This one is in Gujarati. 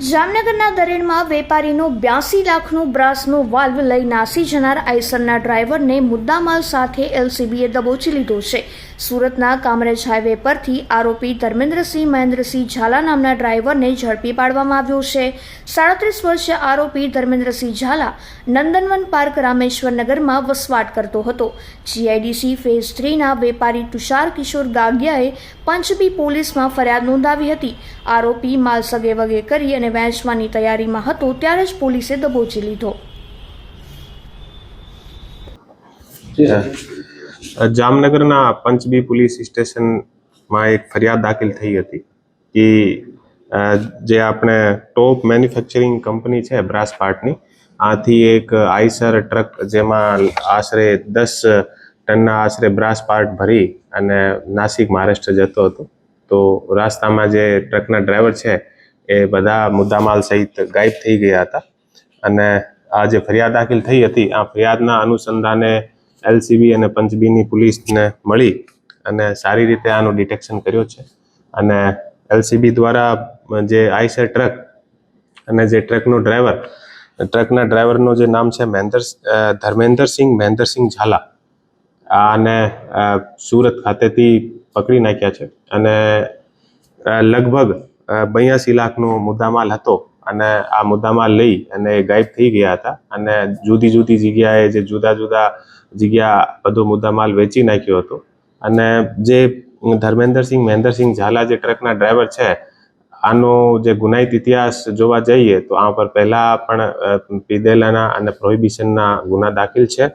જામનગરના દરેણમાં વેપારીનો બ્યાસી લાખનું બ્રાસનો વાલ્વ લઈ નાસી જનાર આઈસરના ડ્રાઈવરને મુદ્દામાલ સાથે એલસીબીએ દબોચી લીધો છે. સુરતના કામરેજ હાઈવે પરથી આરોપી ધર્મેન્દ્રસિંહ મહેન્દ્રસિંહ ઝાલા નામના ડ્રાઈવરને ઝડપી પાડવામાં આવ્યો છે. સાડત્રીસ વર્ષીય આરોપી ધર્મેન્દ્રસિંહ ઝાલા નંદનવન પાર્ક રામેશ્વર નગરમાં વસવાટ કરતો હતો. જીઆઈડીસી ફેઝ થ્રીના વેપારી તુષાર કિશોર ગાગિયાએ પંચબી પોલીસમાં ફરિયાદ નોંધાવી હતી. આરોપી માલ સગે વગે કરી અને વેચવાની તૈયારીમાં હતો ત્યારે જ પોલીસે દબોચી લીધો. જામનગરના પંચબી પોલીસ સ્ટેશનમાં એક ફરિયાદ દાખલ થઈ હતી કે જે આપણે ટોપ મેન્યુફેક્ચરિંગ કંપની છે બ્રાસ પાર્ટની, આથી એક આઈસર ટ્રક જેમાં આશરે દસ ટનના આશરે બ્રાસ પાર્ટ ભરી અને નાસિક મહારાષ્ટ્ર જતો હતો. તો રાસ્તામાં જે ટ્રકના ડ્રાઈવર છે એ બધા મુદ્દામાલ સહિત ગાયબ થઈ ગયા હતા. અને આ જે ફરિયાદ દાખલ થઈ હતી, આ ફરિયાદના અનુસંધાને એલસીબી અને પંચબીની પોલીસને મળી અને સારી રીતે આનું ડિટેક્શન કર્યો છે. અને એલસીબી દ્વારા જે આઈસર ટ્રક અને જે ટ્રકનો ડ્રાઈવર, ટ્રકના ડ્રાઈવરનું જે નામ છે મહેન્દ્ર ધર્મેન્દ્રસિંહ મહેન્દ્રસિંહ ઝાલા, આને સુરત ખાતેથી પકડી નાખ્યા છે. અને લગભગ બયાસી લાખનો મુદ્દામાલ હતો અને આ મુદ્દામાં લઈ અને ગાયબ થઈ ગયા હતા. અને જુદી જુદી જગ્યાએ જે જુદા જુદા જગ્યા બધો મુદ્દામાલ વેચી નાખ્યો હતો. અને જે ધર્મેન્દ્રસિંહ મહેન્દ્રસિંહ ઝાલા જે ટ્રકના ડ્રાઈવર છે, આનો જે ગુનાહિત ઇતિહાસ જોવા જઈએ તો આ પર પહેલાં પણ પીદેલાના અને પ્રોહિબિશનના ગુના દાખલ છે.